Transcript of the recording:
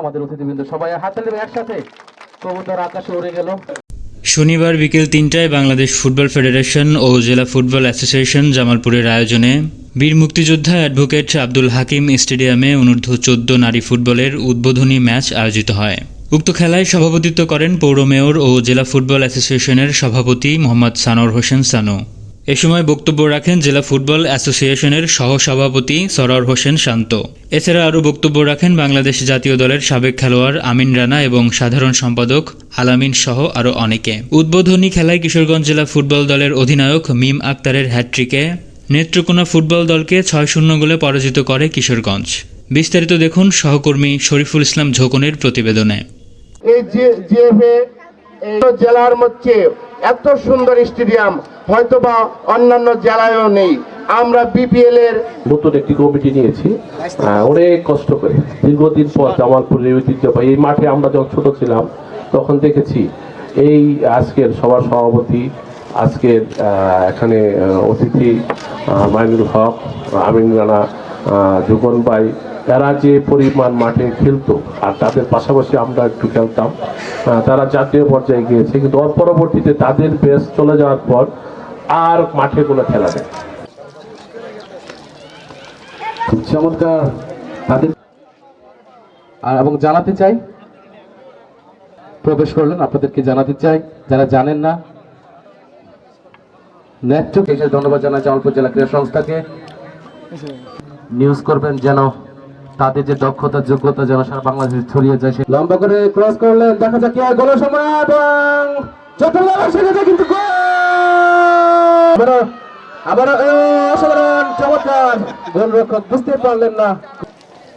আমাদের অতিথিবৃন্দ সবাই হাত তালি একসাথে। কবুতর আকাশে উড়ে গেল। শনিবার বিকেল তিনটায় বাংলাদেশ ফুটবল ফেডারেশন ও জেলা ফুটবল অ্যাসোসিয়েশন জামালপুরের আয়োজনে বীর মুক্তিযোদ্ধা অ্যাডভোকেট আব্দুল হাকিম স্টেডিয়ামে অনূর্ধ্ব চোদ্দ নারী ফুটবলের উদ্বোধনী ম্যাচ আয়োজিত হয়। উক্ত খেলায় সভাপতিত্ব করেন পৌর মেয়র ও জেলা ফুটবল অ্যাসোসিয়েশনের সভাপতি মোহাম্মদ সানোর হোসেন সানু। এ সময় বক্তব্য রাখেন জেলা ফুটবল অ্যাসোসিয়েশনের সহসভাপতি সরর হোসেন শান্ত। এছাড়া আরও বক্তব্য রাখেন বাংলাদেশ জাতীয় দলের সাবেক খেলোয়াড় আমিন রানা এবং সাধারণ সম্পাদক আলামিন সহ আরও অনেকে। উদ্বোধনী খেলায় কিশোরগঞ্জ জেলা ফুটবল দলের অধিনায়ক মিম আক্তারের হ্যাট্রিকে নেত্রকোনা ফুটবল দলকে ছয় শূন্য গোলে পরাজিত করে কিশোরগঞ্জ। বিস্তারিত দেখুন সহকর্মী শরীফুল ইসলাম ঝোকনের প্রতিবেদনে। এই জেলার মধ্যে এত সুন্দর স্টেডিয়াম, হয়তোবা অন্যান্য জেলায়ও নেই। আমরা বিপিএল এর নতুন একটি কমিটি নিয়েছি। অনেক কষ্ট করে। দীর্ঘদিন পর জামালপুরের ঐতিহ্যবাহী এই মাঠে আমরা যখন ছোট ছিলাম, তখন দেখেছি এই আজকের সবার সভাপতি, আজকের এখানে অতিথি মাইনুল হক আমিন রানা যুগন জুগন এরা যে পরিমাণ মাঠে খেলতো আর তাদের পাশাপাশি আমরা একটু খেলতাম তারা জাতীয় পর্যায়ে গিয়েছে কিন্তু ওর পরবর্তীতে তাদের বেশ চলে যাওয়ার পর আর মাঠে কোনো খেলা নেই। চমৎকার। তাদের আর এবং জানাতে চাই প্রবেশ করলেন আপনাদেরকে জানাতে চাই যারা জানেন না। ন্যায্য এসে ধন্যবাদ জানাই জামালপুর জেলা ক্রীড়া সংস্থাকে। নিউজ করবেন যেন তাদের যে দক্ষতা, যোগ্যতা যেন সারা বাংলাদেশে ছড়িয়ে যায়, সে লম্বা করে ক্রস করলেন দেখা যাক কি হয় গোলের সময় এবং চট্টগ্রাম সেখানে কিন্তু গোল! আবারও অসাধারণ, চমৎকার। গোলরক্ষক বুঝতে পারলেন না।